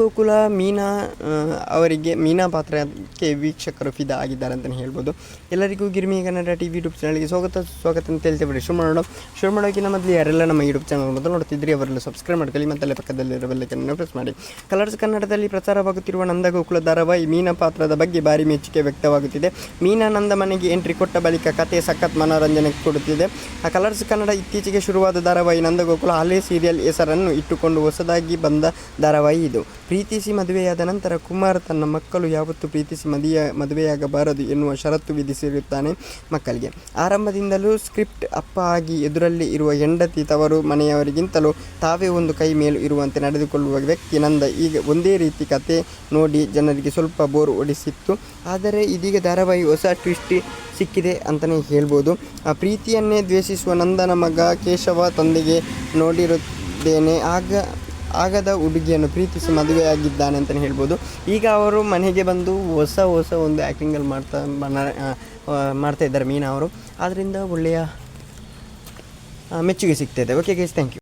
ನಂದಗೋಕುಲ ಮೀನಾ ಅವರಿಗೆ ಮೀನಾ ಪಾತ್ರಕ್ಕೆ ವೀಕ್ಷಕರು ಫಿದಾ ಆಗಿದ್ದಾರೆ ಅಂತಲೇ ಹೇಳ್ಬೋದು. ಎಲ್ಲರಿಗೂ Girmi Kannada T V YouTube ಚಾನಲ್ಗೆ ಸ್ವಾಗತ ಸ್ವಾಗತ ಅಂತ ಹೇಳ್ತೇವೆ ಶುರು ಮಾಡೋಣ. ಶುರು ಮಾಡೋಕ್ಕಿಂತ ಮೊದಲು ಯಾರೆಲ್ಲ ನಮ್ಮ ಯೂಟ್ಯೂಬ್ ಚಾನಲ್ ಮೊದಲು ನೋಡ್ತಿದ್ರಿ ಅವರೆಲ್ಲ ಸಬ್ಸ್ಕ್ರೈಬ್ ಮಾಡ್ಕೊಳ್ಳಿ ಮತ್ತೆ ಅಲ್ಲೇ ಪಕ್ಕದಲ್ಲಿರೋ ಬೆಲ್ಲೈಕನ್ನು ಪ್ರೆಸ್ ಮಾಡಿ. ಕಲರ್ಸ್ ಕನ್ನಡದಲ್ಲಿ ಪ್ರಚಾರವಾಗುತ್ತಿರುವ ನಂದಗೋಕುಲ ಧಾರಾವಾಹಿ ಮೀನಾ ಪಾತ್ರದ ಬಗ್ಗೆ ಭಾರಿ ಮೆಚ್ಚುಗೆ ವ್ಯಕ್ತವಾಗುತ್ತಿದೆ. ಮೀನಾ ನಂದ ಮನೆಗೆ ಎಂಟ್ರಿ ಕೊಟ್ಟ ಬಳಿಕ ಕತೆ ಸಖತ್ ಮನೋರಂಜನೆ ಕೊಡುತ್ತಿದೆ. ಆ ಕಲರ್ಸ್ ಕನ್ನಡ ಇತ್ತೀಚೆಗೆ ಶುರುವಾದ ಧಾರಾವಾಹಿ ನಂದಗೋಕುಲ ಹಳೆ ಸೀರಿಯಲ್ ಹೆಸರನ್ನು ಇಟ್ಟುಕೊಂಡು ಹೊಸದಾಗಿ ಬಂದ ಧಾರಾವಾಹಿ ಇದು. ಪ್ರೀತಿಸಿ ಮದುವೆಯಾದ ನಂತರ ಕುಮಾರ್ ತನ್ನ ಮಕ್ಕಳು ಯಾವತ್ತೂ ಪ್ರೀತಿಸಿ ಮದುವೆಯ ಮದುವೆಯಾಗಬಾರದು ಎನ್ನುವ ಷರತ್ತು ವಿಧಿಸಿರುತ್ತಾನೆ ಮಕ್ಕಳಿಗೆ. ಆರಂಭದಿಂದಲೂ ಸ್ಕ್ರಿಪ್ಟ್ ಅಪ್ಪ ಆಗಿ ಎದುರಲ್ಲಿ ಇರುವ ಹೆಂಡತಿ ತವರು ಮನೆಯವರಿಗಿಂತಲೂ ತಾವೇ ಒಂದು ಕೈ ಮೇಲು ಇರುವಂತೆ ನಡೆದುಕೊಳ್ಳುವ ವ್ಯಕ್ತಿ ನಂದ ಈಗ ಒಂದೇ ರೀತಿ ಕತೆ ನೋಡಿ ಜನರಿಗೆ ಸ್ವಲ್ಪ ಬೋರ್ ಓಡಿಸಿತ್ತು ಆದರೆ ಇದೀಗ ಧಾರಾವಾಹಿ ಹೊಸ ಟ್ವಿಸ್ಟ್ ಸಿಕ್ಕಿದೆ ಅಂತಲೇ ಹೇಳ್ಬೋದು. ಆ ಪ್ರೀತಿಯನ್ನೇ ದ್ವೇಷಿಸುವ ನಂದನ ಮಗ ಕೇಶವ ತಂದೆಗೆ ನೋಡಿರುತ್ತೇನೆ. ಆಗ ಆಗದ ಹುಡುಗಿಯನ್ನು ಪ್ರೀತಿಸಿ ಮದುವೆಯಾಗಿದ್ದಾನೆ ಅಂತಲೇ ಹೇಳ್ಬೋದು. ಈಗ ಅವರು ಮನೆಗೆ ಬಂದು ಹೊಸ ಹೊಸ ಒಂದು ಆ್ಯಕ್ಟಿಂಗಲ್ಲಿ ಮಾಡ್ತಾ ಮಾಡ್ತಾ ಇದ್ದಾರೆ ಮೀನಾ ಅವರು. ಆದ್ದರಿಂದ ಒಳ್ಳೆಯ ಮೆಚ್ಚುಗೆ ಸಿಗ್ತಾ ಇದೆ. Okay guys thank you